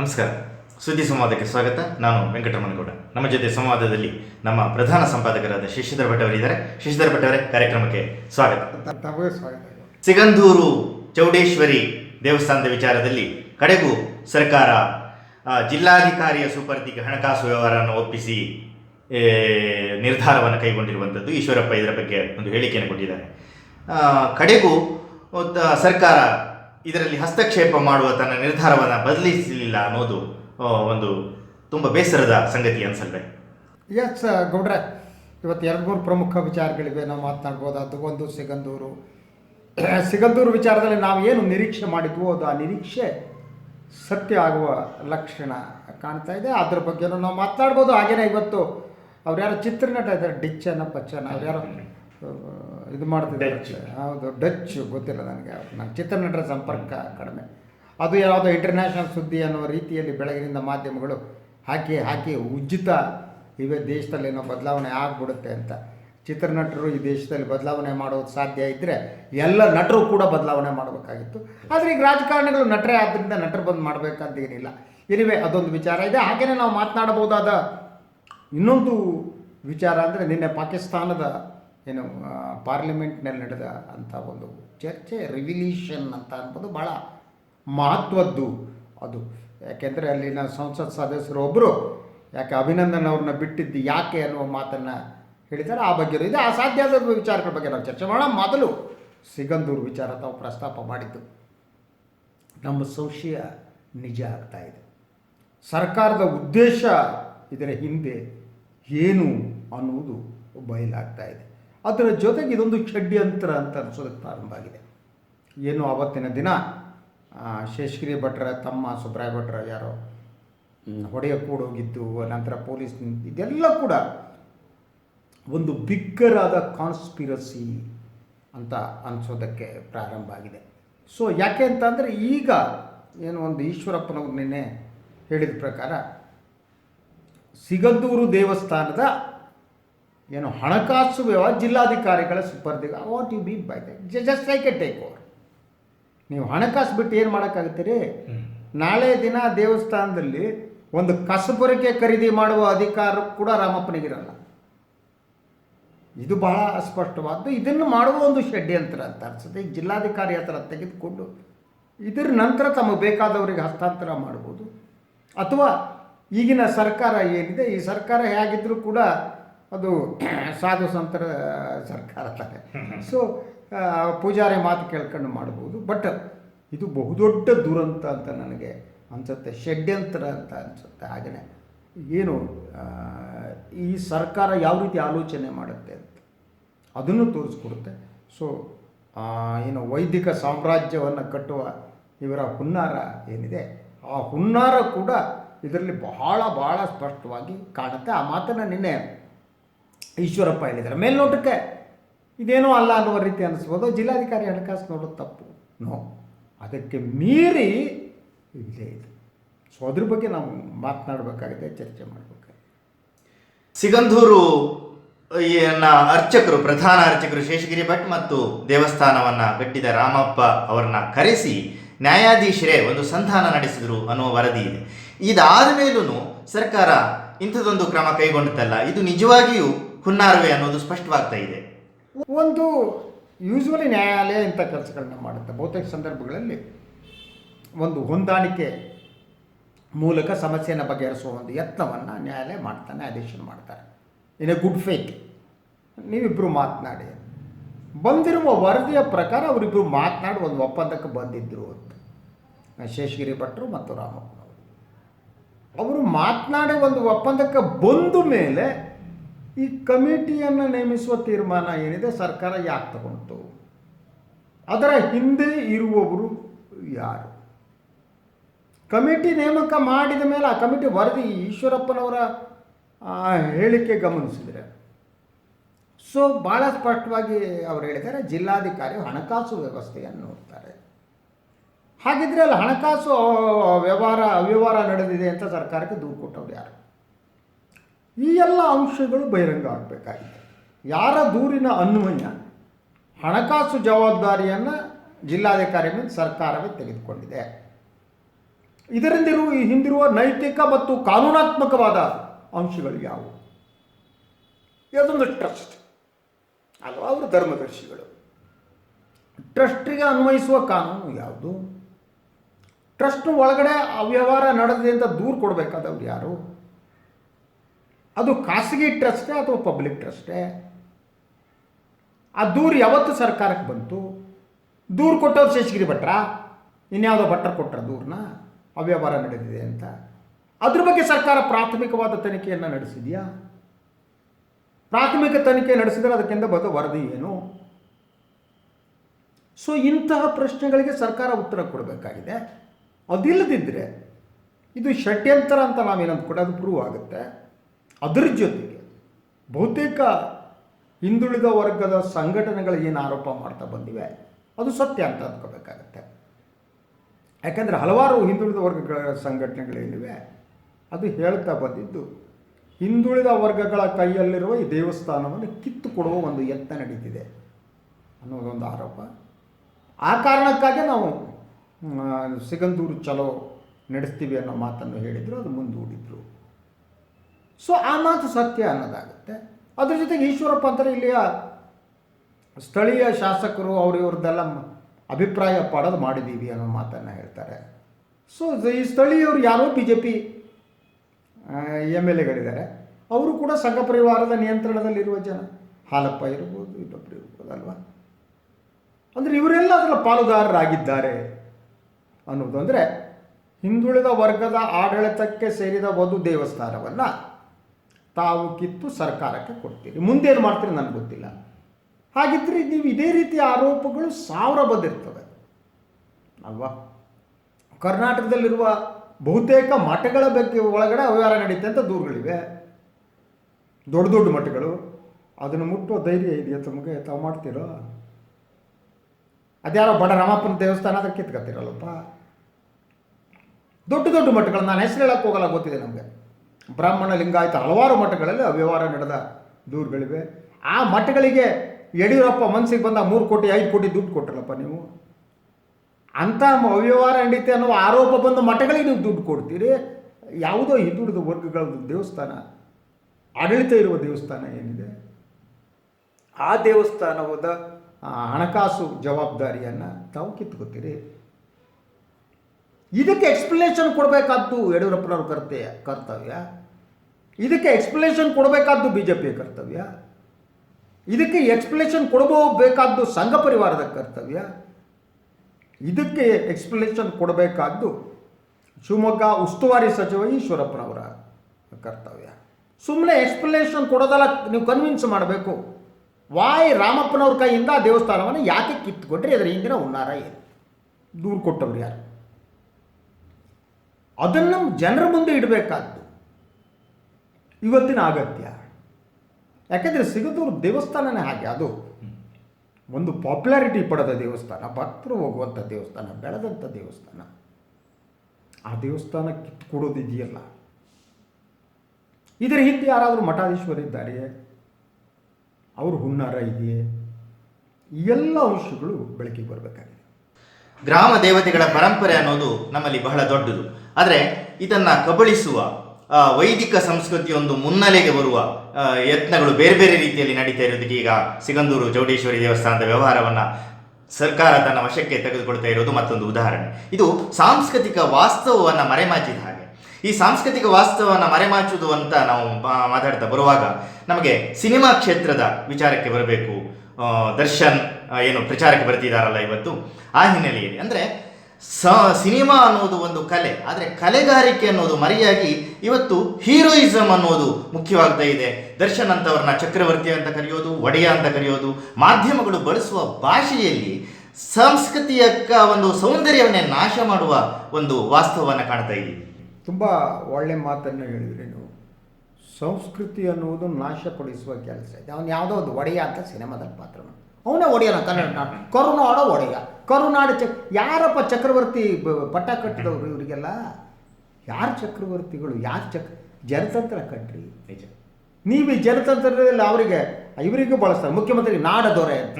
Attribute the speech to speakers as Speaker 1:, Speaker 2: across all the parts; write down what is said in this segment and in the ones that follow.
Speaker 1: ನಮಸ್ಕಾರ. ಸುದ್ದಿ ಸಂವಾದಕ್ಕೆ ಸ್ವಾಗತ. ನಾನು ವೆಂಕಟರಮಣಗೌಡ. ನಮ್ಮ ಜೊತೆ ಸಂವಾದದಲ್ಲಿ ನಮ್ಮ ಪ್ರಧಾನ ಸಂಪಾದಕರಾದ ಶಶಿಧರ್ ಭಟ್ ಅವರಿದ್ದಾರೆ. ಶಶಿಧರ್ ಭಟ್ ಅವರೇ, ಕಾರ್ಯಕ್ರಮಕ್ಕೆ ಸ್ವಾಗತ.
Speaker 2: ತಮಗೆ
Speaker 1: ಸಿಗಂದೂರು ಚೌಡೇಶ್ವರಿ ದೇವಸ್ಥಾನದ ವಿಚಾರದಲ್ಲಿ ಕಡೆಗೂ ಸರ್ಕಾರ ಜಿಲ್ಲಾಧಿಕಾರಿಯ ಸುಪರ್ದಿಗೆ ಹಣಕಾಸು ವ್ಯವಹಾರವನ್ನು ಒಪ್ಪಿಸಿ ನಿರ್ಧಾರವನ್ನು ಕೈಗೊಂಡಿರುವಂಥದ್ದು ಈಶ್ವರಪ್ಪ ಇದರ ಬಗ್ಗೆ ಒಂದು ಹೇಳಿಕೆಯನ್ನು ಕೊಟ್ಟಿದ್ದಾರೆ. ಕಡೆಗೂ ಸರ್ಕಾರ ಇದರಲ್ಲಿ ಹಸ್ತಕ್ಷೇಪ ಮಾಡುವ ತನ್ನ ನಿರ್ಧಾರವನ್ನು ಬದಲಿಸಲಿಲ್ಲ ಅನ್ನೋದು ಒಂದು ತುಂಬ ಬೇಸರದ ಸಂಗತಿ ಅನ್ಸಲ್ವೇ?
Speaker 2: ಎಸ್ ಗೌಡ್ರೆ, ಇವತ್ತು ಎರಡು ಮೂರು ಪ್ರಮುಖ ವಿಚಾರಗಳಿವೆ. ನಾವು ಮಾತನಾಡ್ಬೋದಾದ್ದು ಒಂದು ಸಿಗಂದೂರು ಸಿಗಂದೂರು ವಿಚಾರದಲ್ಲಿ ನಾವು ಏನು ನಿರೀಕ್ಷೆ ಮಾಡಿದ್ವೋ ಅದು ಆ ನಿರೀಕ್ಷೆ ಸತ್ಯ ಆಗುವ ಲಕ್ಷಣ ಕಾಣ್ತಾ ಇದೆ. ಅದ್ರ ಬಗ್ಗೆನೂ ನಾವು ಮಾತನಾಡ್ಬೋದು ಹಾಗೇನೆ ಇವತ್ತು ಅವ್ರು ಯಾರೋ ಚಿತ್ರನಟ ಇದ್ದಾರೆ, ಡಿಚ್ಚನ ಪಚ್ಚನ. ಅವ್ರು ಯಾರೋ ಇದು ಮಾಡ್ತಿದ್ದಾರೆ
Speaker 1: ಡಚ್.
Speaker 2: ಹೌದು ಡಚ್ ಗೊತ್ತಿಲ್ಲ ನನಗೆ. ನನ್ನ ಚಿತ್ರನಟರ ಸಂಪರ್ಕ ಕಡಿಮೆ. ಅದು ಯಾವುದೋ ಇಂಟರ್ನ್ಯಾಷನಲ್ ಸುದ್ದಿ ಅನ್ನೋ ರೀತಿಯಲ್ಲಿ ಬೆಳಗಿನಿಂದ ಮಾಧ್ಯಮಗಳು ಹಾಕಿ ಹಾಕಿ ಉಜ್ಜಿತ ಇವೆ. ದೇಶದಲ್ಲಿ ಏನೋ ಬದಲಾವಣೆ ಆಗ್ಬಿಡುತ್ತೆ ಅಂತ. ಚಿತ್ರನಟರು ಈ ದೇಶದಲ್ಲಿ ಬದಲಾವಣೆ ಮಾಡೋದು ಸಾಧ್ಯ ಇದ್ದರೆ ಎಲ್ಲ ನಟರು ಕೂಡ ಬದಲಾವಣೆ ಮಾಡಬೇಕಾಗಿತ್ತು. ಆದರೆ ಈಗ ರಾಜಕಾರಣಿಗಳು ನಟರೇ ಆದ್ದರಿಂದ ನಟರು ಬಂದು ಮಾಡಬೇಕಂತ ಏನಿಲ್ಲ. ಇರಿವೆ ಅದೊಂದು ವಿಚಾರ ಇದೆ. ಹಾಗೆಯೇ ನಾವು ಮಾತನಾಡಬಹುದಾದ ಇನ್ನೊಂದು ವಿಚಾರ ಅಂದರೆ ನಿನ್ನೆ ಪಾಕಿಸ್ತಾನದ ಏನು ಪಾರ್ಲಿಮೆಂಟ್ನಲ್ಲಿ ನಡೆದ ಅಂಥ ಒಂದು ಚರ್ಚೆ ರಿವಿಲ್ಯೂಷನ್ ಅಂತ ಅನ್ಬೋದು ಭಾಳ ಮಹತ್ವದ್ದು ಅದು. ಯಾಕೆಂದರೆ ಅಲ್ಲಿನ ಸಂಸತ್ ಸದಸ್ಯರು ಒಬ್ಬರು ಯಾಕೆ ಅಭಿನಂದನ್ ಅವ್ರನ್ನ ಬಿಟ್ಟಿದ್ದು ಯಾಕೆ ಅನ್ನುವ ಮಾತನ್ನು ಹೇಳಿದ್ದಾರೆ. ಆ ಬಗ್ಗೆ ಇದೆ. ಆ ಸಾಧ್ಯದ ವಿಚಾರಗಳ ಬಗ್ಗೆ ನಾವು ಚರ್ಚೆ ಮಾಡೋಣ. ಮೊದಲು ಸಿಗಂದೂರು ವಿಚಾರ ತಾವು ಪ್ರಸ್ತಾಪ ಮಾಡಿದ್ದು. ನಮ್ಮ ಸಂಶಯ ನಿಜ ಆಗ್ತಾ ಇದೆ. ಸರ್ಕಾರದ ಉದ್ದೇಶ ಇದರ ಹಿಂದೆ ಏನು ಅನ್ನುವುದು ಬಯಲಾಗ್ತಾ ಇದೆ. ಅದರ ಜೊತೆಗೆ ಇದೊಂದು ಷಡ್ಯಂತ್ರ ಅಂತ ಅನಿಸೋದಕ್ಕೆ ಪ್ರಾರಂಭ ಆಗಿದೆ. ಏನು ಆವತ್ತಿನ ದಿನ ಶೇಷಗಿರಿ ಭಟ್ರ, ತಮ್ಮ, ಸುಬ್ರಾಯ ಭಟ್ರ ಯಾರೋ ಹೊಡೆಯ ಕೂಡೋಗಿದ್ದು, ನಂತರ ಪೊಲೀಸ್ ಇದೆಲ್ಲ ಕೂಡ ಒಂದು ಬಿಗ್ಗರಾದ ಕಾನ್ಸ್ಪಿರಸಿ ಅಂತ ಅನಿಸೋದಕ್ಕೆ ಪ್ರಾರಂಭ ಆಗಿದೆ. ಸೊ ಯಾಕೆ ಅಂತಂದರೆ ಈಗ ಏನು ಒಂದು ಈಶ್ವರಪ್ಪನವ್ರು ನಿನ್ನೆ ಹೇಳಿದ ಪ್ರಕಾರ, ಸಿಗಂದೂರು ದೇವಸ್ಥಾನದ ಏನು ಹಣಕಾಸು ವ್ಯವಹಾರ ಜಿಲ್ಲಾಧಿಕಾರಿಗಳ ಸುಪರ್ದಿಗೆ what you be by just like a take over ನೀವು ಹಣಕಾಸು ಬಿಟ್ಟು ಏನು ಮಾಡೋಕ್ಕಾಗುತ್ತೆ ರೀ ನಾಳೆ ದಿನ ದೇವಸ್ಥಾನದಲ್ಲಿ ಒಂದು ಕಸಬುರಕೆ ಖರೀದಿ ಮಾಡುವ ಅಧಿಕಾರ ಕೂಡ ರಾಮಪ್ಪನಿಗಿರಲ್ಲ ಇದು ಬಹಳ ಅಸ್ಪಷ್ಟವಾದ್ದು. ಇದನ್ನು ಮಾಡುವ ಒಂದು ಷಡ್ಯಂತ್ರ ಅಂತ ಅನ್ಸುತ್ತೆ ಈ ಜಿಲ್ಲಾಧಿಕಾರಿ ಹತ್ರ ತೆಗೆದುಕೊಂಡು ಇದರ ನಂತರ ತಮಗೆ ಬೇಕಾದವರಿಗೆ ಹಸ್ತಾಂತರ ಮಾಡ್ಬೋದು. ಅಥವಾ ಈಗಿನ ಸರ್ಕಾರ ಏನಿದೆ ಈ ಸರ್ಕಾರ ಹೇಗಿದ್ದರೂ ಕೂಡ ಅದು ಸಾಧು ಸಂತರ ಸರ್ಕಾರ ತಾನೆ. ಸೊ ಪೂಜಾರಿ ಮಾತು ಕೇಳ್ಕೊಂಡು ಮಾಡ್ಬೋದು ಬಟ್ ಇದು ಬಹುದೊಡ್ಡ ದುರಂತ ಅಂತ ನನಗೆ ಅನಿಸುತ್ತೆ. ಷಡ್ಯಂತರ ಅಂತ ಅನಿಸುತ್ತೆ. ಹಾಗೆಯೇ ಏನು ಈ ಸರ್ಕಾರ ಯಾವ ರೀತಿ ಆಲೋಚನೆ ಮಾಡುತ್ತೆ ಅಂತ ಅದನ್ನು ತೋರಿಸ್ಕೊಡುತ್ತೆ. ಸೊ ಏನು ವೈದಿಕ ಸಾಮ್ರಾಜ್ಯವನ್ನು ಕಟ್ಟುವ ಇವರ ಹುನ್ನಾರ ಏನಿದೆ, ಆ ಹುನ್ನಾರ ಕೂಡ ಇದರಲ್ಲಿ ಬಹಳ ಬಹಳ ಸ್ಪಷ್ಟವಾಗಿ ಕಾಣುತ್ತೆ. ಆ ಮಾತನ್ನು ನಿನ್ನೆ ಈಶ್ವರಪ್ಪ ಹೇಳಿದ್ದಾರೆ. ಮೇಲ್ನೋಟಕ್ಕೆ ಇದೇನೋ ಅಲ್ಲ ಅನ್ನುವ ರೀತಿ ಅನಿಸ್ಬೋದು. ಜಿಲ್ಲಾಧಿಕಾರಿ ಹಣಕಾಸು ನೋಡೋದು ತಪ್ಪು. ನೋ. ಅದಕ್ಕೆ ಮೀರಿ ಇಲ್ಲೇ ಇದೆ. ಸೊ ಅದ್ರ ಬಗ್ಗೆ ನಾವು ಮಾತನಾಡಬೇಕಾಗಿದೆ, ಚರ್ಚೆ ಮಾಡಬೇಕಾಗಿದೆ.
Speaker 1: ಸಿಗಂಧೂರು ಅರ್ಚಕರು, ಪ್ರಧಾನ ಅರ್ಚಕರು ಶೇಷಗಿರಿ ಭಟ್ ಮತ್ತು ದೇವಸ್ಥಾನವನ್ನು ಕಟ್ಟಿದ ರಾಮಪ್ಪ ಅವರನ್ನ ಕರೆಸಿ ನ್ಯಾಯಾಧೀಶರೇ ಒಂದು ಸಂಧಾನ ನಡೆಸಿದರು ಅನ್ನುವ ವರದಿ ಇದೆ. ಇದಾದ ಮೇಲೂ ಸರ್ಕಾರ ಇಂಥದ್ದೊಂದು ಕ್ರಮ ಕೈಗೊಂಡಿತಲ್ಲ ಇದು ನಿಜವಾಗಿಯೂ ಹುನ್ನಾರವೇ ಅನ್ನೋದು ಸ್ಪಷ್ಟವಾಗ್ತಾ ಇದೆ.
Speaker 2: ಒಂದು ಯೂಶ್ವಲಿ ನ್ಯಾಯಾಲಯ ಇಂಥ ಕೆಲಸಗಳನ್ನ ಮಾಡುತ್ತೆ. ಬಹುತೇಕ ಸಂದರ್ಭಗಳಲ್ಲಿ ಒಂದು ಹೊಂದಾಣಿಕೆ ಮೂಲಕ ಸಮಸ್ಯೆಯನ್ನು ಬಗೆಹರಿಸುವ ಒಂದು ಯತ್ನವನ್ನು ನ್ಯಾಯಾಲಯ ಮಾಡ್ತಾನೆ ಆದೇಶ ಮಾಡ್ತಾರೆ. ಇನ್ನು ಗುಡ್ ಫೇಕ್. ನೀವಿಬ್ಬರು ಮಾತನಾಡಿ. ಬಂದಿರುವ ವರದಿಯ ಪ್ರಕಾರ ಅವರಿಬ್ಬರು ಮಾತನಾಡಿ ಒಂದು ಒಪ್ಪಂದಕ್ಕೆ ಬಂದಿದ್ದರು ಅಂತ. ಶೇಷಗಿರಿ ಭಟ್ರು ಮತ್ತು ರಾಮಪ್ಪನವರು. ಅವರು ಮಾತನಾಡಿ ಒಂದು ಒಪ್ಪಂದಕ್ಕೆ ಬಂದ ಮೇಲೆ ಈ ಕಮಿಟಿಯನ್ನು ನೇಮಿಸುವ ತೀರ್ಮಾನ ಏನಿದೆ, ಸರ್ಕಾರ ಯಾಕೆ ತಗೊಂತು ಅದರ ಹಿಂದೆ ಇರುವವರು ಯಾರು? ಕಮಿಟಿ ನೇಮಕ ಮಾಡಿದ ಮೇಲೆ ಆ ಕಮಿಟಿ ವರದಿ ಈಶ್ವರಪ್ಪನವರ ಹೇಳಿಕೆ ಗಮನಿಸಿದರೆ. ಸೊ ಭಾಳ ಸ್ಪಷ್ಟವಾಗಿ ಅವರು ಹೇಳಿದ್ದಾರೆ, ಜಿಲ್ಲಾಧಿಕಾರಿ ಹಣಕಾಸು ವ್ಯವಸ್ಥೆಯನ್ನು ನೋಡ್ತಾರೆ. ಹಾಗಿದ್ರೆ ಅಲ್ಲಿ ಹಣಕಾಸು ವ್ಯವಹಾರ, ಅವ್ಯವಹಾರ ನಡೆದಿದೆ ಅಂತ ಸರ್ಕಾರಕ್ಕೆ ದೂರು ಕೊಟ್ಟವ್ರು ಯಾರು? ಈ ಎಲ್ಲ ಅಂಶಗಳು ಬಹಿರಂಗ ಆಗಬೇಕಾಗಿದೆ. ಯಾರ ದೂರಿನ ಅನ್ವಯ? ಹಣಕಾಸು ಜವಾಬ್ದಾರಿಯನ್ನು ಜಿಲ್ಲಾಧಿಕಾರಿ ಮೇಲೆ ಸರ್ಕಾರವೇ ತೆಗೆದುಕೊಂಡಿದೆ. ಇದರಿಂದಿರುವ ಹಿಂದಿರುವ ನೈತಿಕ ಮತ್ತು ಕಾನೂನಾತ್ಮಕವಾದ ಅಂಶಗಳು ಯಾವುವು? ಇದೊಂದು ಟ್ರಸ್ಟ್? ಅಲ್ವಾ ಅವರು ಧರ್ಮದರ್ಶಿಗಳು? ಟ್ರಸ್ಟಿಗೆ ಅನ್ವಯಿಸುವ ಕಾನೂನು ಯಾವುದು? ಟ್ರಸ್ಟ್ ಒಳಗಡೆ ಅವ್ಯವಹಾರ ನಡೆದಿದೆ ಅಂತ ದೂರು ಕೊಡಬೇಕಾದವ್ರು ಯಾರು? ಅದು ಖಾಸಗಿ ಟ್ರಸ್ಟೇ ಅಥವಾ ಪಬ್ಲಿಕ್ ಟ್ರಸ್ಟೇ? ಆ ದೂರು ಯಾವತ್ತು ಸರ್ಕಾರಕ್ಕೆ ಬಂತು? ದೂರು ಕೊಟ್ಟವ್ರು ಶೇಷಗಿರಿ ಭಟ್ರ? ಇನ್ಯಾವುದೋ ಭಟ್ರ ಕೊಟ್ಟರ ದೂರನ್ನ ಅವ್ಯವಹಾರ ನಡೆದಿದೆ ಅಂತ. ಅದ್ರ ಬಗ್ಗೆ ಸರ್ಕಾರ ಪ್ರಾಥಮಿಕವಾದ ತನಿಖೆಯನ್ನು ನಡೆಸಿದೆಯಾ? ಪ್ರಾಥಮಿಕ ತನಿಖೆ ನಡೆಸಿದರೆ ಅದಕ್ಕಿಂತ ಬಂದ ವರದಿ ಏನು? ಸೊ ಇಂತಹ ಪ್ರಶ್ನೆಗಳಿಗೆ ಸರ್ಕಾರ ಉತ್ತರ ಕೊಡಬೇಕಾಗಿದೆ. ಅದಿಲ್ಲದಿದ್ದರೆ ಇದು ಷಡ್ಯಂತರ ಅಂತ ನಾವೇನಂತ ಕೂಡ ಅದು ಪ್ರೂವ್ ಆಗುತ್ತೆ. ಅದರ ಜೊತೆಗೆ ಬಹುತೇಕ ಹಿಂದುಳಿದ ವರ್ಗದ ಸಂಘಟನೆಗಳು ಏನು ಆರೋಪ ಮಾಡ್ತಾ ಬಂದಿವೆ, ಅದು ಸತ್ಯ ಅಂತ ಅಂದ್ಕೋಬೇಕಾಗತ್ತೆ. ಯಾಕಂದರೆ ಹಲವಾರು ಹಿಂದುಳಿದ ವರ್ಗಗಳ ಸಂಘಟನೆಗಳೇನಿವೆ, ಅದು ಹೇಳ್ತಾ ಬಂದಿದ್ದು ಹಿಂದುಳಿದ ವರ್ಗಗಳ ಕೈಯಲ್ಲಿರುವ ಈ ದೇವಸ್ಥಾನವನ್ನು ಕಿತ್ತು ಕೊಡುವ ಒಂದು ಯತ್ನ ನಡೀತಿದೆ ಅನ್ನೋದೊಂದು ಆರೋಪ. ಆ ಕಾರಣಕ್ಕಾಗಿ ನಾವು ಸಿಗಂದೂರು ಚಲೋ ನಡೆಸ್ತೀವಿ ಅನ್ನೋ ಮಾತನ್ನು ಹೇಳಿದರು, ಅದು ಮುಂದೂಡಿದ್ರು. ಸೊ ಆ ಮಾತು ಸತ್ಯ ಅನ್ನೋದಾಗುತ್ತೆ. ಅದ್ರ ಜೊತೆಗೆ ಈಶ್ವರಪ್ಪ ಅಂತಾರೆ ಇಲ್ಲಿಯ ಸ್ಥಳೀಯ ಶಾಸಕರು ಅವರಿವ್ರದ್ದೆಲ್ಲ ಅಭಿಪ್ರಾಯ ಪಡೆದು ಮಾಡಿದ್ದೀವಿ ಅನ್ನೋ ಮಾತನ್ನು ಹೇಳ್ತಾರೆ. ಸೊ ಈ ಸ್ಥಳೀಯವರು ಯಾರೋ B J P M L ಎಗಳಿದ್ದಾರೆ. ಅವರು ಕೂಡ ಸಂಘ ಪರಿವಾರದ ನಿಯಂತ್ರಣದಲ್ಲಿರುವ ಜನ. ಹಾಲಪ್ಪ ಇರ್ಬೋದು ಇನ್ನೊಬ್ಬರು ಇರ್ಬೋದು ಅಲ್ವಾ? ಅಂದರೆ ಇವರೆಲ್ಲ ಅದರ ಪಾಲುದಾರರಾಗಿದ್ದಾರೆ ಅನ್ನೋದು ಅಂದರೆ ಹಿಂದುಳಿದ ವರ್ಗದ ಆಡಳಿತಕ್ಕೆ ಸೇರಿದ ಒಂದು ದೇವಸ್ಥಾನವನ್ನು ತಾವು ಕಿತ್ತು ಸರ್ಕಾರಕ್ಕೆ ಕೊಡ್ತೀರಿ. ಮುಂದೇನು ಮಾಡ್ತೀರಿ ನನಗೆ ಗೊತ್ತಿಲ್ಲ. ಹಾಗಿದ್ರೆ ನೀವು ಇದೇ ರೀತಿಯ ಆರೋಪಗಳು ಸಾವಿರ ಬಂದಿರ್ತವೆ. ಅಲ್ವಾ? ಕರ್ನಾಟಕದಲ್ಲಿರುವ ಬಹುತೇಕ ಮಠಗಳ ಬಗ್ಗೆ ಒಳಗಡೆ ಅವ್ಯವಹಾರ ನಡೀತೆ ಅಂತ ದೂರುಗಳಿವೆ. ದೊಡ್ಡ ದೊಡ್ಡ ಮಠಗಳು. ಅದನ್ನು ಮುಟ್ಟುವ ಧೈರ್ಯ ಇದೆಯಾ ತಮಗೆ? ತಾವು ಮಾಡ್ತೀರೋ? ಅದ್ಯಾರೋ ಬಡ ರಾಮಪ್ಪನ ದೇವಸ್ಥಾನ ಅದಕ್ಕೆ ಕಿತ್ಕೊತೀರಲ್ಲಪ್ಪ ದೊಡ್ಡ ದೊಡ್ಡ ಮಠಗಳು. ನಾನು ಹೆಸರು ಹೇಳಕ್ಕೆ ಹೋಗಲ್ಲ, ಗೊತ್ತಿದೆ ನಮಗೆ. ಬ್ರಾಹ್ಮಣ ಲಿಂಗಾಯತ ಹಲವಾರು ಮಠಗಳಲ್ಲಿ ಅವ್ಯವಹಾರ ನಡೆದ ದೂರುಗಳಿವೆ. ಆ ಮಠಗಳಿಗೆ ಯಡಿಯೂರಪ್ಪ ಮನಸ್ಸಿಗೆ ಬಂದ ಮೂರು ಕೋಟಿ, ಐದು ಕೋಟಿ ದುಡ್ಡು ಕೊಟ್ಟರಲ್ಲಪ್ಪ ನೀವು? ಅಂಥ ಅವ್ಯವಹಾರ ನಡೀತೆ ಅನ್ನೋ ಆರೋಪ ಬಂದ ಮಠಗಳಿಗೆ ನೀವು ದುಡ್ಡು ಕೊಡ್ತೀರಿ? ಯಾವುದೋ ಹಿಂದುಳಿದ ವರ್ಗಗಳ ದೇವಸ್ಥಾನ, ಆಡಳಿತ ಇರುವ ದೇವಸ್ಥಾನ ಏನಿದೆ? ಆ ದೇವಸ್ಥಾನದ ಹಣಕಾಸು ಜವಾಬ್ದಾರಿಯನ್ನು ತಾವು ಕಿತ್ಕೋತೀರಿ ಇದಕ್ಕೆ ಎಕ್ಸ್ಪ್ಲನೇಷನ್ ಕೊಡಬೇಕಾದ್ದು ಯಡಿಯೂರಪ್ಪನವ್ರ ಕರ್ತವ್ಯ ಕರ್ತವ್ಯ. ಇದಕ್ಕೆ ಎಕ್ಸ್ಪ್ಲನೇಷನ್ ಕೊಡಬೇಕಾದ್ದು ಬಿ ಜೆ ಪಿಯ ಕರ್ತವ್ಯ. ಇದಕ್ಕೆ ಎಕ್ಸ್ಪ್ಲನೇಷನ್ ಕೊಡಬೇಕಾದ್ದು ಸಂಘ ಪರಿವಾರದ ಕರ್ತವ್ಯ. ಇದಕ್ಕೆ ಎಕ್ಸ್ಪ್ಲನೇಷನ್ ಕೊಡಬೇಕಾದ್ದು ಶಿವಮೊಗ್ಗ ಉಸ್ತುವಾರಿ ಸಚಿವ ಈಶ್ವರಪ್ಪನವರ ಕರ್ತವ್ಯ. ಸುಮ್ಮನೆ ಎಕ್ಸ್ಪ್ಲನೇಷನ್ ಕೊಡೋದಲ್ಲ, ನೀವು ಕನ್ವಿನ್ಸ್ ಮಾಡಬೇಕು. ವಾಯ್ ರಾಮಪ್ಪನವ್ರ ಕೈಯಿಂದ ದೇವಸ್ಥಾನವನ್ನು ಯಾಕೆ ಕಿತ್ತುಕೊಟ್ರಿ ಅದರ ಹಿಂದಿನ ಉನ್ನಾರ ಏನು? ದೂರು ಕೊಟ್ಟವ್ರು ಯಾರು? ಅದನ್ನು ಜನರ ಮುಂದೆ ಇಡಬೇಕಾದ್ದು. ಇವತ್ತಿನ ಅಗತ್ಯ. ಯಾಕೆಂದರೆ ಸಿಗದೂರು ದೇವಸ್ಥಾನನೇ ಹಾಗೆ, ಅದು ಒಂದು ಪಾಪ್ಯುಲಾರಿಟಿ ಪಡೆದ ದೇವಸ್ಥಾನ, ಭಕ್ತರು ಹೋಗುವಂಥ ದೇವಸ್ಥಾನ ಬೆಳೆದಂಥ ದೇವಸ್ಥಾನ. ಆ ದೇವಸ್ಥಾನ ಕಿತ್ಕೊಡೋದಿದೆಯಲ್ಲ. ಇದರ ಹಿಂದೆ ಯಾರಾದರೂ ಮಠಾಧೀಶ್ವರಿದ್ದಾರೆಯೇ ಅವರು ಹುನ್ನಾರ ಇದೆಯೇ? ಎಲ್ಲ ಅಂಶಗಳು ಬೆಳಕಿಗೆ ಬರಬೇಕಾಗಿದೆ.
Speaker 1: ಗ್ರಾಮ ದೇವತೆಗಳ ಪರಂಪರೆ ಅನ್ನೋದು ನಮ್ಮಲ್ಲಿ ಬಹಳ ದೊಡ್ಡದು. ಆದರೆ ಇದನ್ನು ಕಬಳಿಸುವ ವೈದಿಕ ಸಂಸ್ಕೃತಿಯೊಂದು ಮುನ್ನೆಲೆಗೆ ಬರುವ ಯತ್ನಗಳು ಬೇರೆ ಬೇರೆ ರೀತಿಯಲ್ಲಿ ನಡೀತಾ ಇರೋದಕ್ಕೆ ಈಗ ಸಿಗಂದೂರು ಚೌಡೇಶ್ವರಿ ದೇವಸ್ಥಾನದ ವ್ಯವಹಾರವನ್ನ ಸರ್ಕಾರ ತನ್ನ ವಶಕ್ಕೆ ತೆಗೆದುಕೊಳ್ತಾ ಇರೋದು ಮತ್ತೊಂದು ಉದಾಹರಣೆ. ಇದು ಸಾಂಸ್ಕೃತಿಕ ವಾಸ್ತವವನ್ನು ಮರೆಮಾಚಿದ ಹಾಗೆ. ಈ ಸಾಂಸ್ಕೃತಿಕ ವಾಸ್ತವವನ್ನು ಮರೆಮಾಚುವುದು ಅಂತ ನಾವು ಮಾತಾಡ್ತಾ ಬರುವಾಗ ನಮಗೆ ಸಿನಿಮಾ ಕ್ಷೇತ್ರದ ವಿಚಾರಕ್ಕೆ ಬರಬೇಕು. ದರ್ಶನ್ ಏನು ಪ್ರಚಾರಕ್ಕೆ ಬರ್ತಿದ್ದಾರಲ್ಲ ಇವತ್ತು. ಆ ಹಿನ್ನೆಲೆಯಲ್ಲಿ. ಅಂದರೆ ಸ ಸಿನಿಮಾ ಅನ್ನೋದು ಒಂದು ಕಲೆ. ಆದರೆ ಕಲೆಗಾರಿಕೆ ಅನ್ನೋದು ಮರೆಯಾಗಿ ಇವತ್ತು ಹೀರೋಯಿಸಮ್ ಅನ್ನೋದು ಮುಖ್ಯವಾಗ್ತಾ ಇದೆ. ದರ್ಶನ್ ಅಂತವ್ರನ್ನ ಚಕ್ರವರ್ತಿ ಅಂತ ಕರೆಯೋದು, ಒಡೆಯ ಅಂತ ಕರೆಯೋದು, ಮಾಧ್ಯಮಗಳು ಬಳಸುವ ಭಾಷೆಯಲ್ಲಿ ಸಂಸ್ಕೃತಿಯಕ್ಕ ಒಂದು ಸೌಂದರ್ಯವನ್ನೇ ನಾಶ ಮಾಡುವ ಒಂದು ವಾಸ್ತವವನ್ನು ಕಾಣ್ತಾ ಇದ್ದೀವಿ
Speaker 2: ತುಂಬ ಒಳ್ಳೆ ಮಾತನ್ನು ಹೇಳಿದ್ರಿ ನೀವು. ಸಂಸ್ಕೃತಿ ಅನ್ನುವುದು ನಾಶಪಡಿಸುವ ಕೆಲಸ ಇದೆ. ಅವನು ಯಾವುದೋ ಒಂದು ಒಡೆಯ ಅಂತ ಸಿನಿಮಾದಲ್ಲಿ ಪಾತ್ರ ಅವನೇ ಒಡೆಯನ ಕನ್ನಡ ಆಡೋ ಒಡೆಯ. ಕರುನಾಡ ಚಕ್ ಯಾರಪ್ಪ ಚಕ್ರವರ್ತಿ ಪಟ್ಟ ಕಟ್ಟಿದವರು ಇವರಿಗೆಲ್ಲ? ಯಾರು ಚಕ್ರವರ್ತಿಗಳು? ಯಾರು ಚಕ್ ಜನತಂತ್ರ ಕಟ್ರಿ
Speaker 1: ನಿಜ.
Speaker 2: ನೀವು ಈ ಜನತಂತ್ರದಲ್ಲಿ ಅವರಿಗೆ ಇವರಿಗೂ ಬಳಸ್ತಾರೆ. ಮುಖ್ಯಮಂತ್ರಿ ನಾಡ ದೊರೆ ಅಂತ.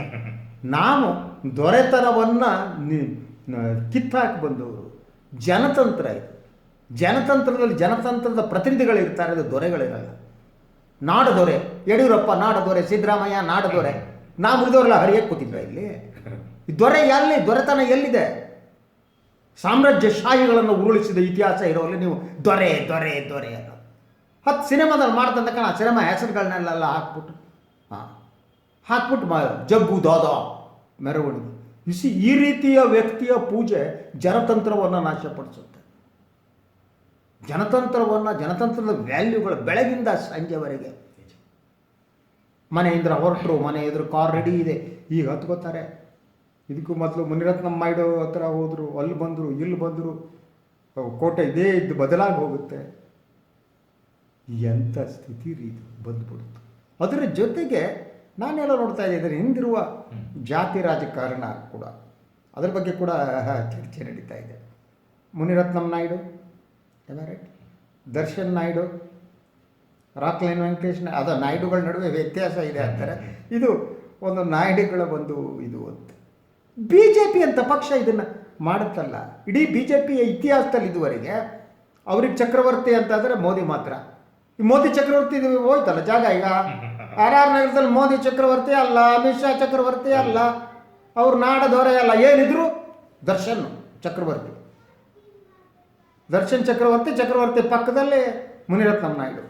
Speaker 2: ನಾನು ದೊರೆತನವನ್ನು ಕಿತ್ತಾಕಿ ಬಂದವರು. ಜನತಂತ್ರ ಇದು. ಜನತಂತ್ರದಲ್ಲಿ ಜನತಂತ್ರದ ಪ್ರತಿನಿಧಿಗಳಿರ್ತಾರೆ ಅದು ದೊರೆಗಳಿರಲ್ಲ. ನಾಡ ದೊರೆ. ಯಡಿಯೂರಪ್ಪ ನಾಡ ದೊರೆ ಸಿದ್ದರಾಮಯ್ಯ ನಾಡ ದೊರೆ. ನಾ ಮುರಿದವರೆಲ್ಲ ಹರಿಯಕ್ಕೆ ಕೂತಿದ್ರ ಇಲ್ಲಿ? ದೊರೆ ಎಲ್ಲಿ? ದೊರೆತನ ಎಲ್ಲಿದೆ? ಸಾಮ್ರಾಜ್ಯ ಶಾಹಿಗಳನ್ನು ಉರುಳಿಸಿದ ಇತಿಹಾಸ ಇರೋಲ್ಲಿ ನೀವು ದೊರೆ ದೊರೆ ದೊರೆ ಅನ್ನೋ. ಹತ್ತು ಸಿನಿಮಾದಲ್ಲಿ ಮಾಡ್ತಂತ ಕಣ ಸಿನಿಮಾ ಹೆಸರುಗಳನ್ನೆಲ್ಲ ಹಾಕ್ಬಿಟ್ಟು. ಹಾಂ ಹಾಕ್ಬಿಟ್ಟು ಮಾ, ಜಗ್ಗು ದಾದಾ ಮೆರವಣಿಗೆ. ಇಸಿ ಈ ರೀತಿಯ ವ್ಯಕ್ತಿಯ ಪೂಜೆ ಜನತಂತ್ರವನ್ನು ನಾಶಪಡಿಸುತ್ತೆ. ಜನತಂತ್ರವನ್ನು, ಜನತಂತ್ರದ ವ್ಯಾಲ್ಯೂಗಳು ಬೆಳಗಿಂದ ಸಂಜೆವರೆಗೆ. ಮನೆಯಿಂದ ಹೊರಟರು, ಮನೆ ಎದುರು ಕಾರ್ ರೆಡಿ ಇದೆ. ಈಗ ಹತ್ಕೋತಾರೆ ಇದಕ್ಕೂ ಮೊದಲು ಮುನಿರತ್ನಂ ಮಾಯ್ಡು ಹತ್ರ ಹೋದರು ಅಲ್ಲಿ ಬಂದರು ಇಲ್ಲಿ ಬಂದರು ಕೋಟೆ ಇದೇ ಇದ್ದು ಬದಲಾಗಿ ಹೋಗುತ್ತೆ. ಎಂಥ ಸ್ಥಿತಿ ರೀತಿ ಬಂದ್ಬಿಡ್ತು. ಅದರ ಜೊತೆಗೆ ನಾನೆಲ್ಲ ನೋಡ್ತಾ ಇದ್ದೀನಿ ಹಿಂದಿರುವ ಜಾತಿ ರಾಜಕಾರಣ ಕೂಡ. ಅದರ ಬಗ್ಗೆ ಕೂಡ ಚರ್ಚೆ ನಡೀತಾ ಇದೆ. ಮುನಿರತ್ನಂ ನಾಯ್ಡು ರೈಟ್ ದರ್ಶನ್ ನಾಯ್ಡು ರಾಕ್ಲೈನ್ ವೆಂಕಟೇಶ್ ಅದು ನಾಯ್ಡುಗಳ ನಡುವೆ ವ್ಯತ್ಯಾಸ ಇದೆ ಅಂತಾರೆ. ಇದು ಒಂದು ನಾಯ್ಡುಗಳ ಒಂದು ಇದು ಅಂತ. ಬಿ ಜೆ ಪಿ ಅಂತ ಪಕ್ಷ ಇದನ್ನು ಮಾಡುತ್ತಲ್ಲ. ಇಡೀ ಬಿ ಜೆ ಪಿಯ ಇತಿಹಾಸದಲ್ಲಿ ಇದುವರೆಗೆ ಅವ್ರಿಗೆ ಚಕ್ರವರ್ತಿ ಅಂತಾದರೆ ಮೋದಿ ಮಾತ್ರ. ಈ ಮೋದಿ ಚಕ್ರವರ್ತಿ ಇದು ಹೋಯ್ತಲ್ಲ ಜಾಗ ಈಗ? ಆರ್ ಆರ್ ನಗರದಲ್ಲಿ ಮೋದಿ ಚಕ್ರವರ್ತಿ ಅಲ್ಲ ಅಮಿತ್ ಶಾ ಚಕ್ರವರ್ತಿ ಅಲ್ಲ ಅವ್ರು ನಾಡ ದೊರೆ ಅಲ್ಲ ಏನಿದ್ರು ದರ್ಶನ್ ಚಕ್ರವರ್ತಿ. ದರ್ಶನ್ ಚಕ್ರವರ್ತಿ ಚಕ್ರವರ್ತಿ ಪಕ್ಕದಲ್ಲಿ ಮುನಿರತ್ನಂ ನಾಯ್ಡು.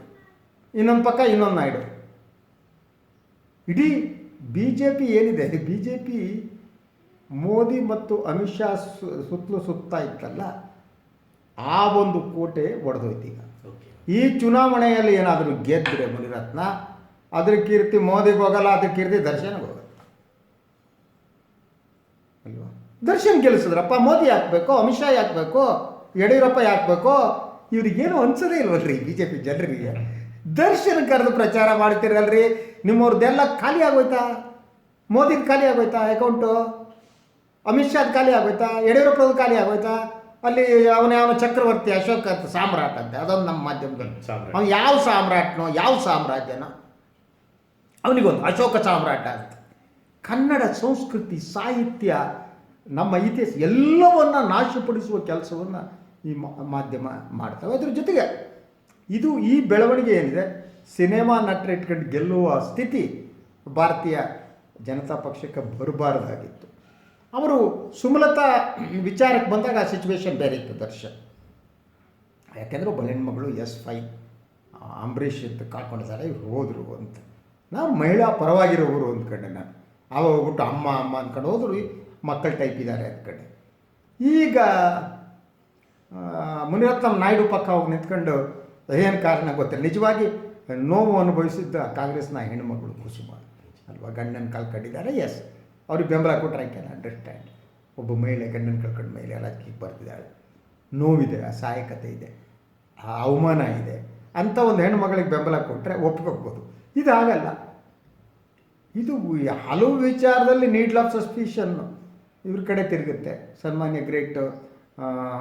Speaker 2: ಇನ್ನೊಂದು ಪಕ್ಕ ಇನ್ನೊಂದು ನಾಯ್ಡು. ಇಡೀ ಬಿ ಜೆ ಪಿ ಏನಿದೆ? ಬಿ ಜೆ ಪಿ ಮೋದಿ ಮತ್ತು ಅಮಿತ್ ಶಾ ಸು- ಸುತ್ತಲೂ ಸುತ್ತಾ ಇತ್ತಲ್ಲ ಆ ಒಂದು ಕೋಟೆ ಒಡೆದೋಯ್ತು ಈಗ ಈ ಚುನಾವಣೆಯಲ್ಲಿ ಏನಾದರೂ ಗೆದ್ದರೆ ಮುನಿರತ್ನ ಅದ್ರ ಕೀರ್ತಿ ಮೋದಿಗೆ ಹೋಗಲ್ಲ ಅದ್ರ ಕೀರ್ತಿ ದರ್ಶನ್ಗೆ ಹೋಗುತ್ತೆ ಅಲ್ವಾ? ದರ್ಶನ್ ಗೆಲ್ಲಿಸಿದ್ರಪ್ಪ ಮೋದಿ ಹಾಕ್ಬೇಕು ಅಮಿತ್ ಶಾ ಹಾಕ್ಬೇಕು ಯಡಿಯೂರಪ್ಪ ಹಾಕ್ಬೇಕು ಇವ್ರಿಗೇನು ಅನ್ಸೋದೇ ಇಲ್ವಲ್ರಿ ಬಿ ಜೆ ಪಿ ಜನರಿಗೆ. ದರ್ಶನ್ ಕರೆದು ಪ್ರಚಾರ ಮಾಡ್ತಿರಲ್ರಿ ನಿಮ್ಮವ್ರದ್ದೆಲ್ಲ ಖಾಲಿ ಆಗೋಯ್ತಾ? ಮೋದಿಗೆ ಖಾಲಿ ಆಗೋಯ್ತಾ ಅಕೌಂಟು ಅಮಿತ್ ಶಾದ್ ಖಾಲಿ ಆಗೋಯ್ತಾ? ಯಡಿಯೂರಪ್ಪದ ಖಾಲಿ ಆಗೋಯ್ತಾ? ಅಲ್ಲಿ ಅವನ ಯಾವ ಚಕ್ರವರ್ತಿ ಅಶೋಕ ಅಂತ ಸಾಮ್ರಾಟ್ ಅಂತೆ ಅದೊಂದು ನಮ್ಮ ಮಾಧ್ಯಮದಲ್ಲಿ. ಅವ್ನು ಯಾವ ಸಾಮ್ರಾಟ್ನೋ ಯಾವ ಸಾಮ್ರಾಜ್ಯನೋ ಅವನಿಗೊಂದು ಅಶೋಕ ಸಾಮ್ರಾಟ ಅಂತ. ಕನ್ನಡ ಸಂಸ್ಕೃತಿ ಸಾಹಿತ್ಯ ನಮ್ಮ ಇತಿಹಾಸ ಎಲ್ಲವನ್ನ ನಾಶಪಡಿಸುವ ಕೆಲಸವನ್ನು ಈ ಮಾಧ್ಯಮ ಮಾಡ್ತವೆ. ಅದ್ರ ಜೊತೆಗೆ ಇದು ಈ ಬೆಳವಣಿಗೆ ಏನಿದೆ? ಸಿನಿಮಾ ನಟರ ಇಟ್ಕೊಂಡು ಗೆಲ್ಲುವ ಸ್ಥಿತಿ ಭಾರತೀಯ ಜನತಾ ಪಕ್ಷಕ್ಕೆ ಬರಬಾರ್ದಾಗಿತ್ತು. ಅವರು ಸುಮಲತಾ ವಿಚಾರಕ್ಕೆ ಬಂದಾಗ ಆ ಸಿಚುವೇಶನ್ ಬೇರೆ ಇತ್ತು ದರ್ಶನ್. ಯಾಕೆಂದ್ರೆ ಒಬ್ಬ ಹೆಣ್ಮಗಳು ಎಸ್ ಫೈ, ಅಂಬರೀಷ್ ಅಂತ ಕಾಕೊಂಡಿದ್ದಾರೆ ಇವ್ರು ಹೋದರು ಅಂತ. ನಾವು ಮಹಿಳಾ ಪರವಾಗಿರೋರು ಅಂದ್ಕೊಂಡೆ ನಾನು. ಅವಾಗ ಹೋಗ್ಬಿಟ್ಟು ಅಮ್ಮ ಅಮ್ಮ ಅಂದ್ಕೊಂಡು ಹೋದ್ರು ಮಕ್ಕಳ ಟೈಪ್ ಇದ್ದಾರೆ ಅಂದ್ಕೊಂಡೆ ಈಗ ಮುನಿರತ್ನಂ ನಾಯ್ಡು ಪಕ್ಕ ಹೋಗಿ ನಿಂತ್ಕೊಂಡು ಏನು ಕಾರಣ ಗೊತ್ತಿಲ್ಲ. ನಿಜವಾಗಿ ನೋವು ಅನುಭವಿಸಿದ್ದ ಕಾಂಗ್ರೆಸ್ನ ಹೆಣ್ಮಗಳು ಕುಸುಮ ಅಲ್ವಾ? ಗಂಡನ ಕಳ್ಕೊಂಡಿದ್ದಾರೆ ಎಸ್. ಅವ್ರಿಗೆ ಬೆಂಬಲ ಕೊಟ್ಟರೆ ಐ ಕ್ಯಾನ್ ಅಂಡರ್ಸ್ಟ್ಯಾಂಡ್ ಒಬ್ಬ ಮಹಿಳೆ, ಗಂಡನ ಕಳ್ಕೊಂಡು ಮಹಿಳೆ ಕೀಕ್ ಬರ್ತಿದ್ದಾಳೆ. ನೋವಿದೆ, ಅಸಹಾಯಕತೆ ಇದೆ, ಆ ಅವಮಾನ ಇದೆ ಅಂಥ ಒಂದು ಹೆಣ್ಮಗಳಿಗೆ ಬೆಂಬಲ ಕೊಟ್ಟರೆ ಒಪ್ಕೋಬೋದು. ಇದು ಆಗಲ್ಲ ಇದು ಹಲವು ವಿಚಾರದಲ್ಲಿ ನೀಡ್ಲ್ ಆಫ್ ಸಸ್ಪಿಷನ್. ಇವ್ರ ಕಡೆ ತಿರುಗುತ್ತೆ. ಸನ್ಮಾನ್ಯ ಗ್ರೇಟ್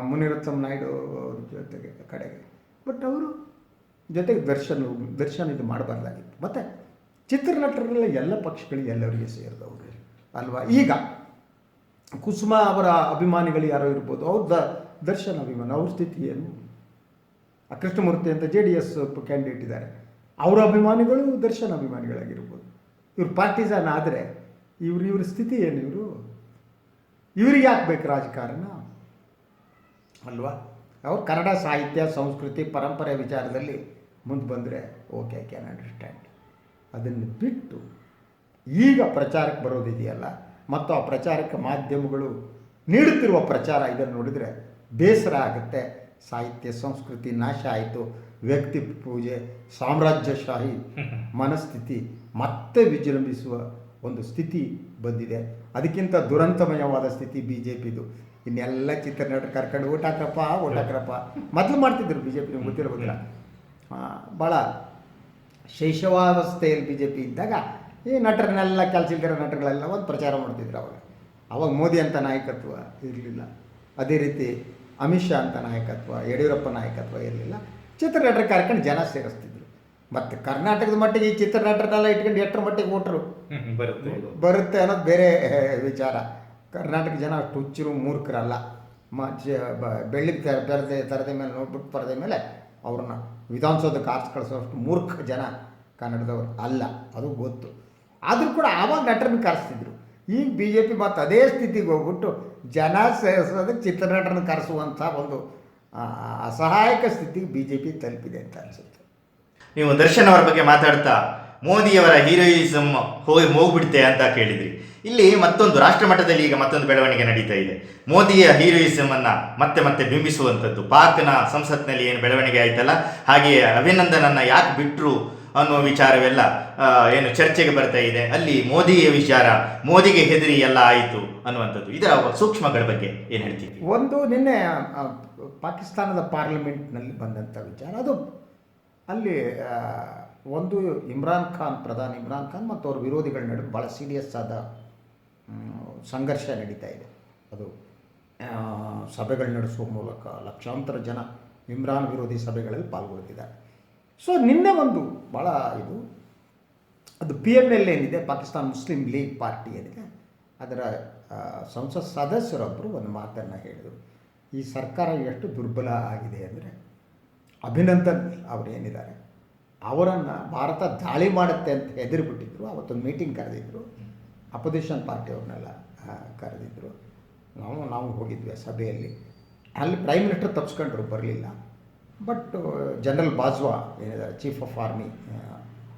Speaker 2: ಮುನಿರತ್ನಂ ನಾಯ್ಡು ಅವ್ರ ಜೊತೆಗೆ ಕಡೆಗೆ. ಬಟ್ ಅವರು ಜೊತೆಗೆ ದರ್ಶನ್, ದರ್ಶನ ಇದು ಮಾಡಬಾರ್ದಾಗಿತ್ತು. ಮತ್ತು ಚಿತ್ರನಟರೆಲ್ಲ ಎಲ್ಲ ಪಕ್ಷಗಳಿಗೆ ಎಲ್ಲರಿಗೆ ಸೇರಿದವರು. ಅಲ್ವಾ? ಈಗ ಕುಸುಮ ಅವರ ಅಭಿಮಾನಿಗಳು ಯಾರೋ ಇರ್ಬೋದು, ಅವ್ರ ದ, ದರ್ಶನ್ ಅಭಿಮಾನ, ಅವ್ರ ಸ್ಥಿತಿ ಏನು? ಆ ಕೃಷ್ಣಮೂರ್ತಿ ಅಂತ ಜೆ ಡಿ ಎಸ್ ಕ್ಯಾಂಡಿಡೇಟ್ ಇದ್ದಾರೆ. ಅವರ ಅಭಿಮಾನಿಗಳು ದರ್ಶನ್ ಅಭಿಮಾನಿಗಳಾಗಿರ್ಬೋದು. ಇವ್ರು ಪಾರ್ಟಿಸನ್ ಆದರೆ ಇವ್ರ ಇವ್ರ ಸ್ಥಿತಿ ಏನು ಇವರು? ಇವ್ರಿಗೆ ಯಾಕೆ ರಾಜಕಾರಣ? ಅಲ್ವಾ? ಅವ್ರು ಕನ್ನಡ ಸಾಹಿತ್ಯ, ಸಂಸ್ಕೃತಿ, ಪರಂಪರೆ ವಿಚಾರದಲ್ಲಿ ಮುಂದೆ ಬಂದರೆ ಓಕೆ ಐ ಕ್ಯಾನ್ ಅಂಡರ್ಸ್ಟ್ಯಾಂಡ್ ಅದನ್ನು ಬಿಟ್ಟು ಈಗ ಪ್ರಚಾರಕ್ಕೆ ಬರೋದಿದೆಯಲ್ಲ? ಮತ್ತು ಆ ಪ್ರಚಾರಕ್ಕೆ ಮಾಧ್ಯಮಗಳು ನೀಡುತ್ತಿರುವ ಪ್ರಚಾರ ಇದನ್ನು ನೋಡಿದರೆ ಬೇಸರ ಆಗುತ್ತೆ. ಸಾಹಿತ್ಯ, ಸಂಸ್ಕೃತಿ ನಾಶ ಆಯಿತು. ವ್ಯಕ್ತಿ ಪೂಜೆ, ಸಾಮ್ರಾಜ್ಯಶಾಹಿ ಮನಸ್ಥಿತಿ ಮತ್ತೆ ವಿಜೃಂಭಿಸುವ ಒಂದು ಸ್ಥಿತಿ ಬಂದಿದೆ. ಅದಕ್ಕಿಂತ ದುರಂತಮಯವಾದ ಸ್ಥಿತಿ ಬಿ ಜೆ ಪಿದು ಇನ್ನೆಲ್ಲ ಚಿತ್ರನಟರು ಕರ್ಕೊಂಡು ಓಟ್ ಹಾಕ್ರಪ್ಪ ಊಟ ಹಾಕ್ರಪ್ಪ. ಮೊದಲು ಮಾಡ್ತಿದ್ರು ಬಿ ಜೆ ಪಿ ಗೊತ್ತಿರೋದಿಲ್ಲ ಭಾಳ ಶೈಶವಾವಸ್ಥೆಯಲ್ಲಿ ಬಿ ಜೆ ಪಿ ಇದ್ದಾಗ ಈ ನಟರನ್ನೆಲ್ಲ ಕೆಲಸ ಇಲ್ದಿರೋ ನಟಗಳೆಲ್ಲ ಒಂದು ಪ್ರಚಾರ ಮಾಡ್ತಿದ್ರು ಅವಾಗ. ಅವಾಗ ಮೋದಿ ಅಂತ ನಾಯಕತ್ವ ಇರಲಿಲ್ಲ. ಅದೇ ರೀತಿ ಅಮಿತ್ ಶಾ ಅಂತ ನಾಯಕತ್ವ ಯಡಿಯೂರಪ್ಪ ನಾಯಕತ್ವ ಇರಲಿಲ್ಲ. ಚಿತ್ರನಟರ ಕರ್ಕೊಂಡು ಜನ ಸೇರಿಸ್ತಿದ್ರು. ಮತ್ತು ಕರ್ನಾಟಕದ ಮಟ್ಟಿಗೆ ಈ ಚಿತ್ರನಟರನ್ನೆಲ್ಲ ಇಟ್ಕೊಂಡು ಎಷ್ಟರ ಮಟ್ಟಿಗೆ ಓಟ್ರು?
Speaker 1: ಬರುತ್ತೆ.
Speaker 2: ಬರುತ್ತೆ ಅನ್ನೋದು ಬೇರೆ ವಿಚಾರ. ಕರ್ನಾಟಕ ಜನ ಅಷ್ಟು ಹುಚ್ಚರು ಮೂರ್ಖರಲ್ಲ. ಮ ಜ ಬ- ಬೆಳ್ಳಿ ತೆ- ಪರದೆ ತರದೆ ಮೇಲೆ ನೋಡ್ಬಿಟ್ಟು ಪರದೆ ಮೇಲೆ ಅವ್ರನ್ನ ವಿಧಾನಸೌಧಕ್ಕೆ ಆರ್ಸ್ ಕಳಿಸೋಷ್ಟು ಮೂರ್ಖ ಜನ ಕನ್ನಡದವರು ಅಲ್ಲ. ಅದು ಗೊತ್ತು. ಆದರೂ ಕೂಡ ಆವಾಗ ನಟರನ್ನ ಕರೆಸ್ತಿದ್ರು. ಈಗ ಬಿ ಜೆ ಪಿ ಮತ್ತು ಅದೇ ಸ್ಥಿತಿಗೆ ಹೋಗ್ಬಿಟ್ಟು ಜನ ಸೇರಿಸೋದಕ್ಕೆ ಚಿತ್ರನಟರನ್ನು ಕರೆಸುವಂಥ ಒಂದು ಅಸಹಾಯಕ ಸ್ಥಿತಿಗೆ ಬಿ ಜೆ ಪಿ ತಲುಪಿದೆ ಅಂತ ಅನಿಸುತ್ತೆ.
Speaker 1: ನೀವು ದರ್ಶನ್ ಅವರ ಬಗ್ಗೆ ಮಾತಾಡ್ತಾ ಮೋದಿಯವರ ಹೀರೋಯಿಸಮ್ ಹೋಗಿ ಹೋಗ್ಬಿಡುತ್ತೆ ಅಂತ ಕೇಳಿದ್ರಿ. ಇಲ್ಲಿ ಮತ್ತೊಂದು ರಾಷ್ಟ್ರ ಮಟ್ಟದಲ್ಲಿ ಈಗ ಮತ್ತೊಂದು ಬೆಳವಣಿಗೆ ನಡೀತಾ ಇದೆ. ಮೋದಿಯ ಹೀರೋಯಿಸಮ್ ಅನ್ನ ಮತ್ತೆ ಮತ್ತೆ ಬಿಂಬಿಸುವಂಥದ್ದು. ಪಾಕ್ನ ಸಂಸತ್ನಲ್ಲಿ ಏನು ಬೆಳವಣಿಗೆ ಆಯ್ತಲ್ಲ? ಹಾಗೆಯೇ ಅಭಿನಂದನನ್ನ ಯಾಕೆ ಬಿಟ್ರು ಅನ್ನುವ ವಿಚಾರವೆಲ್ಲ ಏನು ಚರ್ಚೆಗೆ ಬರ್ತಾ ಇದೆ. ಅಲ್ಲಿ ಮೋದಿಯ ವಿಚಾರ, ಮೋದಿಗೆ ಹೆದರಿ ಎಲ್ಲ ಆಯಿತು ಅನ್ನುವಂಥದ್ದು. ಇದರ ಸೂಕ್ಷ್ಮಗಳ ಬಗ್ಗೆ ಏನು ಹೇಳ್ತೀವಿ
Speaker 2: ಒಂದು ನಿನ್ನೆ ಪಾಕಿಸ್ತಾನದ ಪಾರ್ಲಿಮೆಂಟ್ನಲ್ಲಿ ಬಂದಂಥ ವಿಚಾರ. ಅದು ಅಲ್ಲಿ ಒಂದು ಇಮ್ರಾನ್ ಖಾನ್, ಪ್ರಧಾನಿ ಇಮ್ರಾನ್ ಖಾನ್ ಮತ್ತು ಅವ್ರ ವಿರೋಧಿಗಳ ನಡುವೆ ಭಾಳ ಸೀರಿಯಸ್ ಆದ ಸಂಘರ್ಷ ನಡೀತಾ ಇದೆ. ಅದು ಸಭೆಗಳು ನಡೆಸುವ ಮೂಲಕ ಲಕ್ಷಾಂತರ ಜನ ಇಮ್ರಾನ್ ವಿರೋಧಿ ಸಭೆಗಳಲ್ಲಿ ಪಾಲ್ಗೊಳ್ತಿದ್ದಾರೆ. ಸೊ ನಿನ್ನೆ ಒಂದು ಭಾಳ ಇದು, ಅದು ಪಿ ಎಂ ಎಲ್ ಏನಿದೆ, ಪಾಕಿಸ್ತಾನ್ ಮುಸ್ಲಿಂ ಲೀಗ್ ಪಾರ್ಟಿ ಏನಿದೆ, ಅದರ ಸಂಸತ್ ಸದಸ್ಯರೊಬ್ಬರು ಒಂದು ಮಾತನ್ನು ಹೇಳಿದರು. ಈ ಸರ್ಕಾರ ಎಷ್ಟು ದುರ್ಬಲ ಆಗಿದೆ ಅಂದರೆ, ಅಭಿನಂದನ್ ಅವರು ಏನಿದ್ದಾರೆ ಅವರನ್ನು ಭಾರತ ದಾಳಿ ಮಾಡುತ್ತೆ ಅಂತ ಹೆದರಿಬಿಟ್ಟಿದ್ರು, ಅವತ್ತೊಂದು ಮೀಟಿಂಗ್ ಕರೆದಿದ್ದರು ಅಪೋಸಿಷನ್ ಪಾರ್ಟಿಯವ್ರನ್ನೆಲ್ಲ ಕರೆದಿದ್ದರು ನಾವು ನಾವು ಹೋಗಿದ್ವಿ ಸಭೆಯಲ್ಲಿ. ಅಲ್ಲಿ ಪ್ರೈಮ್ ಮಿನಿಸ್ಟರ್ ತಪ್ಪಿಸ್ಕೊಂಡ್ರು ಬರಲಿಲ್ಲ. ಬಟ್ ಜನರಲ್ ಬಾಜ್ವಾ ಏನಿದ್ದಾರೆ ಚೀಫ್ ಆಫ್ ಆರ್ಮಿ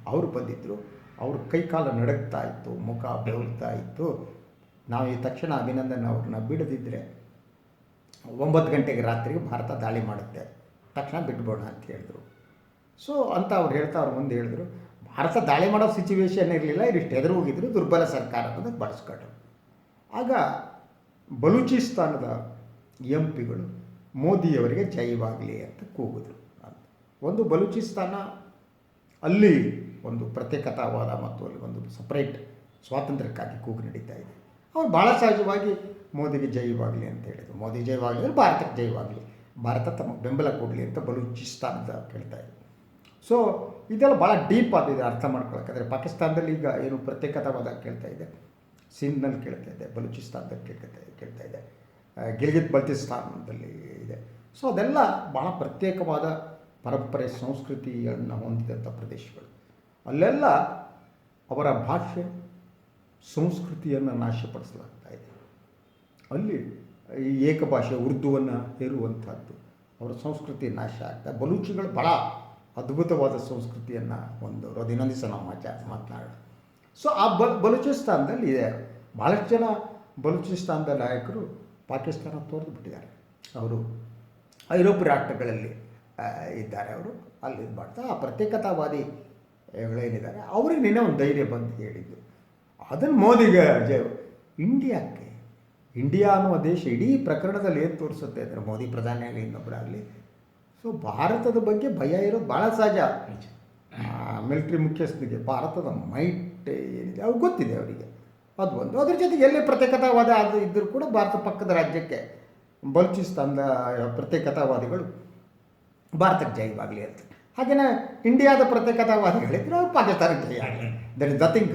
Speaker 2: ಅವರು ಬಂದಿದ್ದರು ಅವ್ರ ಕೈಕಾಲ ನಡಗ್ತಾ ಇತ್ತು, ಮುಖ ಬೆವರ್ತಾ ಇತ್ತು. ನಾವು ಈ ತಕ್ಷಣ ಅಭಿನಂದನ್ ಅವ್ರನ್ನ ಬಿಡದಿದ್ದರೆ ಒಂಬತ್ತು ಗಂಟೆಗೆ ರಾತ್ರಿಗೆ ಭಾರತ ದಾಳಿ ಮಾಡುತ್ತೆ. ತಕ್ಷಣ ಬಿಟ್ಬೋಣ ಅಂತ ಹೇಳಿದ್ರು. ಸೊ ಅಂತ ಅವ್ರು ಹೇಳ್ತಾ, ಅವ್ರು ಮುಂದೆ ಹೇಳಿದ್ರು. ಭಾರತ ದಾಳಿ ಮಾಡೋ ಸಿಚುವೇಶನ್ ಇರಲಿಲ್ಲ ಇಷ್ಟು ಎದುರು ಹೋಗಿದ್ರು, ದುರ್ಬಲ ಸರ್ಕಾರ ಅನ್ನೋದಕ್ಕೆ ಬಳಸ್ಕೊಂಡ್ರು. ಆಗ ಬಲೂಚಿಸ್ತಾನದ ಎಂ ಪಿಗಳು ಮೋದಿಯವರಿಗೆ ಜೈವಾಗಲಿ ಅಂತ ಕೂಗಿದ್ರು ಒಂದು ಬಲೂಚಿಸ್ತಾನ ಅಲ್ಲಿ ಒಂದು ಪ್ರತ್ಯೇಕತಾವಾದ ಮತ್ತು ಅಲ್ಲಿ ಒಂದು ಸಪ್ರೇಟ್ ಸ್ವಾತಂತ್ರ್ಯಕ್ಕಾಗಿ ಕೂಗು ನಡೀತಾ ಇದೆ. ಅವ್ರು ಭಾಳ ಸಹಜವಾಗಿ ಮೋದಿಗೆ ಜೈವಾಗಲಿ ಅಂತ ಹೇಳಿದರು. ಮೋದಿ ಜೈವಾಗಲಿ ಅಂದರೆ ಭಾರತಕ್ಕೆ ಜೈವಾಗಲಿ. ಭಾರತ ತಮಗೆ ಬೆಂಬಲ ಕೊಡಲಿ ಅಂತ ಬಲೂಚಿಸ್ತಾನದ ಕೇಳ್ತಾ ಇದ್ರು. ಸೊ ಇದೆಲ್ಲ ಭಾಳ ಡೀಪ್ ಆಗಿದೆ ಅರ್ಥ ಮಾಡ್ಕೊಳಕ್ಕಾದ್ರೆ ಪಾಕಿಸ್ತಾನದಲ್ಲಿ ಈಗ ಏನು ಪ್ರತ್ಯೇಕತಾವಾದ ಕೇಳ್ತಾ ಇದೆ. ಸಿಂಧ್ನಲ್ಲಿ ಕೇಳ್ತಾ ಇದೆ, ಬಲೂಚಿಸ್ತಾನದಲ್ಲಿ ಕೇಳ್ತಾ ಕೇಳ್ತಾ ಇದೆ. ಗಿಲ್ಗಿತ್ ಬಲ್ತಿಸ್ತಾನದಲ್ಲಿ ಇದೆ. ಸೊ ಅದೆಲ್ಲ ಬಹಳ ಪ್ರತ್ಯೇಕವಾದ ಪರಂಪರೆ, ಸಂಸ್ಕೃತಿಯನ್ನು ಹೊಂದಿದಂಥ ಪ್ರದೇಶಗಳು. ಅಲ್ಲೆಲ್ಲ ಅವರ ಭಾಷೆ, ಸಂಸ್ಕೃತಿಯನ್ನು ನಾಶಪಡಿಸಲಾಗ್ತಾ ಇದೆ. ಅಲ್ಲಿ ಈ ಏಕಭಾಷೆ ಉರ್ದುವನ್ನು ಹೇರುವಂಥದ್ದು, ಅವರ ಸಂಸ್ಕೃತಿ ನಾಶ ಆಗ್ತಾ, ಬಲೂಚಿಗಳು ಬಹಳ ಅದ್ಭುತವಾದ ಸಂಸ್ಕೃತಿಯನ್ನು ಹೊಂದವರು ಅದು ಇನ್ನೊಂದು ದಿವಸ ನಾವು ಮಾತಾ ಮಾತನಾಡೋಣ. ಸೊ ಆ ಬ, ಬಲೂಚಿಸ್ತಾನದಲ್ಲಿ ಇದೆ. ಭಾಳಷ್ಟು ಜನ ಬಲೂಚಿಸ್ತಾನದ ನಾಯಕರು ಪಾಕಿಸ್ತಾನ ತೋರಿದು ಬಿಟ್ಟಿದ್ದಾರೆ ಅವರು ಐರೋಪ್ಯ ರಾಷ್ಟ್ರಗಳಲ್ಲಿ ಇದ್ದಾರೆ ಅವರು. ಅಲ್ಲಿ ಇದು ಮಾಡ್ತಾ ಆ ಪ್ರತ್ಯೇಕತಾವಾದಿಗಳೇನಿದ್ದಾರೆ ಅವ್ರಿಗೆ ನಿನ್ನೆ ಒಂದು ಧೈರ್ಯ ಬಂದು ಹೇಳಿದ್ದು. ಅದನ್ನು ಮೋದಿಗೆ ಜಯ ಇಂಡಿಯಾಕ್ಕೆ ಇಂಡಿಯಾ ಅನ್ನುವ ದೇಶ ಇಡೀ ಪ್ರಕರಣದಲ್ಲಿ ಏನು ತೋರಿಸುತ್ತೆ ಅಂದರೆ ಮೋದಿ ಪ್ರಧಾನಿ ಆಗಲಿ ಇನ್ನೊಬ್ಬರಾಗಲಿ ಸೊ ಭಾರತದ ಬಗ್ಗೆ ಭಯ ಇರೋದು ಭಾಳ ಸಹಜ. ಮಿಲಿಟ್ರಿ ಮುಖ್ಯಸ್ಥರಿಗೆ ಭಾರತದ ಮೈಟ್ ಏನಿದೆ ಅವ್ರಿಗೆ ಗೊತ್ತಿದೆ ಅವರಿಗೆ. ಅದು ಒಂದು. ಅದ್ರ ಜೊತೆಗೆ ಎಲ್ಲಿ ಪ್ರತ್ಯೇಕತಾವಾದ ಅದು ಇದ್ದರೂ ಕೂಡ ಭಾರತ ಪಕ್ಕದ ರಾಜ್ಯಕ್ಕೆ ಬಲೂಚಿಸ್ತಾನದ ಪ್ರತ್ಯೇಕತಾವಾದಿಗಳು ಭಾರತಕ್ಕೆ ಜಯವಾಗಲಿ ಅಂತ. ಹಾಗೆಯೇ ಇಂಡಿಯಾದ ಪ್ರತ್ಯೇಕತಾವಾದಿಗಳಿದ್ರೆ ಅವ್ರು ಪಾಕಿಸ್ತಾನಕ್ಕೆ ಜಯ ಆಗಲಿ. That is nothing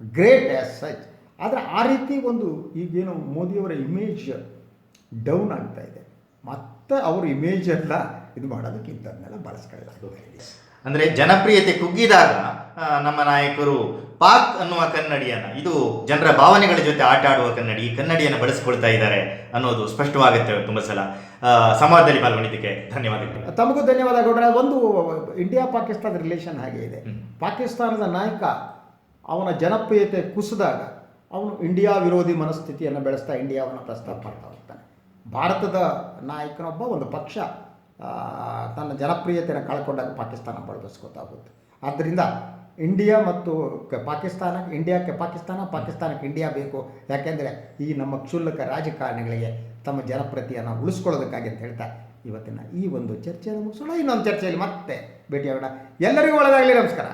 Speaker 2: great as such ಆದರೆ ಆ ರೀತಿ ಒಂದು ಈಗೇನು ಮೋದಿಯವರ ಇಮೇಜ್ ಡೌನ್ ಆಗ್ತಾ ಇದೆ. ಮತ್ತೆ ಅವ್ರ ಇಮೇಜ್ ಎಲ್ಲ ಇದು ಮಾಡೋದಕ್ಕೆ ಇಂಥದ್ದನ್ನೆಲ್ಲ ಅದು
Speaker 1: ಅಂದ್ರೆ ಜನಪ್ರಿಯತೆ ಕುಗ್ಗಿದಾಗ ನಮ್ಮ ನಾಯಕರು ಪಾಕ್ ಅನ್ನುವ ಕನ್ನಡಿಯನ್ನ ಇದು ಜನರ ಭಾವನೆಗಳ ಜೊತೆ ಆಟ ಆಡುವ ಕನ್ನಡಿ ಈ ಕನ್ನಡಿಯನ್ನು ಬಳಸಿಕೊಳ್ತಾ ಇದ್ದಾರೆ ಅನ್ನೋದು ಸ್ಪಷ್ಟವಾಗುತ್ತೆ ತುಂಬ ಸಲ. ಸಂವಾದದಲ್ಲಿ ಪಾಲ್ಗೊಂಡಿದ್ದಕ್ಕೆ ಧನ್ಯವಾದಗಳು.
Speaker 2: ತಮಗೂ ಧನ್ಯವಾದ ಗೌಡ್ರ. ಒಂದು ಇಂಡಿಯಾ ಪಾಕಿಸ್ತಾನದ ರಿಲೇಷನ್ ಹಾಗೆ ಇದೆ. ಪಾಕಿಸ್ತಾನದ ನಾಯಕ ಅವನ ಜನಪ್ರಿಯತೆ ಕುಸಿದಾಗ ಅವನು ಇಂಡಿಯಾ ವಿರೋಧಿ ಮನಸ್ಥಿತಿಯನ್ನು ಬೆಳೆಸ್ತಾ ಇಂಡಿಯಾವನ್ನು ಪ್ರಸ್ತಾಪ ಮಾಡ್ತಾ ಹೋಗ್ತಾನೆ. ಭಾರತದ ನಾಯಕನೊಬ್ಬ ಒಂದು ಪಕ್ಷ ತನ್ನ ಜನಪ್ರಿಯತೆಯನ್ನು ಕಳ್ಕೊಂಡಾಗ ಪಾಕಿಸ್ತಾನ ಬಳಸ್ಕೊತಾ ಹೋಗುತ್ತೆ. ಆದ್ದರಿಂದ ಇಂಡಿಯಾ ಮತ್ತು ಪಾಕಿಸ್ತಾನ ಇಂಡಿಯಾಕ್ಕೆ ಪಾಕಿಸ್ತಾನ, ಪಾಕಿಸ್ತಾನಕ್ಕೆ ಇಂಡಿಯಾ ಬೇಕು. ಯಾಕೆಂದರೆ ಈ ನಮ್ಮ ಕ್ಷುಲ್ಲಕ ರಾಜಕಾರಣಿಗಳಿಗೆ ತಮ್ಮ ಜನಪ್ರತಿಯನ್ನು ಉಳಿಸ್ಕೊಳ್ಳೋದಕ್ಕಾಗಿ ಅಂತ ಹೇಳ್ತಾ ಇವತ್ತಿನ ಈ ಒಂದು ಚರ್ಚೆಯನ್ನು ಮುಗಿಸೋಣ. ಇನ್ನೊಂದು ಚರ್ಚೆಯಲ್ಲಿ ಮತ್ತೆ ಭೇಟಿಯಾಗೋಣ. ಎಲ್ಲರಿಗೂ ಒಳ್ಳೆಯದಾಗಲಿ ನಮಸ್ಕಾರ.